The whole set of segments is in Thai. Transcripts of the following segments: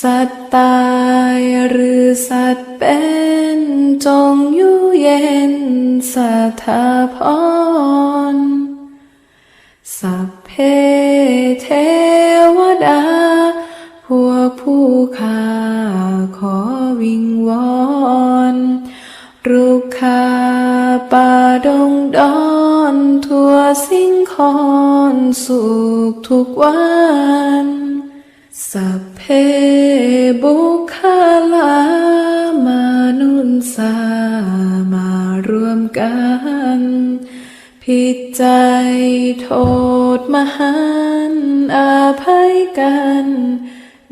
สัตตายหรือสัตว์เป็นจงอยู่เย็นสถาพรสัพเพเทวดา พวกผู้ข้าขอวิงวอนรุกขาป่าดงดอนทั่วสิ่งคอนสุขทุกวัน สัพเพบุคลามานุนสามารวมกัน ผิดใจโทษมหันต์อาภัยกัน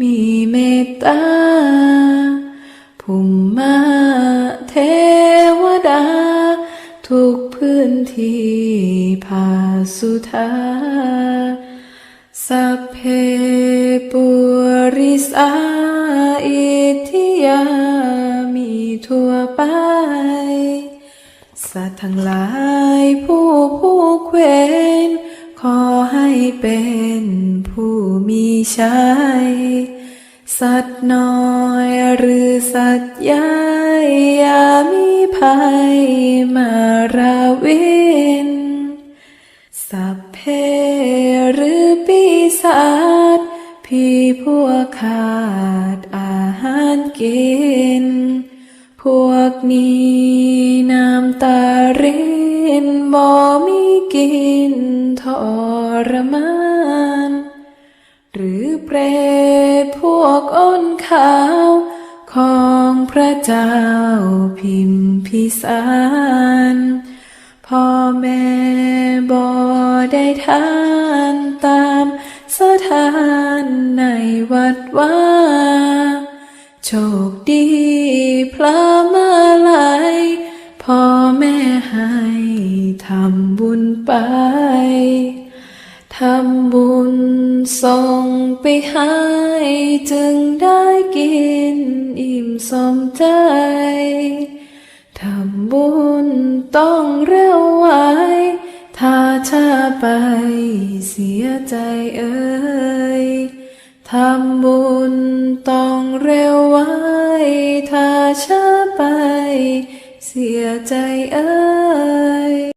มีเมตตาภุมมาเทวดา ทุกพื้นที่ภาสุธา สัพเพปุริสาอิทิยามีทั่วไป สัตว์ทั้งหลายผู้ผู้เควรขอให้เป็นผู้มีชัยสัตว์น้อยหรือสัตว์ใหญ่อย่ามีภัยมาราวิ พี่พวกขาดอาหารกิน พวกนี้น้ำตารินบ่มีกินทรมาน หรือเปรตพวกอ้นขาวของพระเจ้าพิมพิสารพ่อแม่บ่ได้ทานตาานในวัดว่าโชคดีพระมาลัยพ่อแม่ให้ทำบุญไป ทำบุญส่งไปให้จึงได้กินอิ่มสมใจ ทำบุญต้องเร็วไว ถ้าช้าไปเสียใจเอ่ยทำบุญต้องเร็วไว้ถ้าช้าไป เสียใจเอ่ย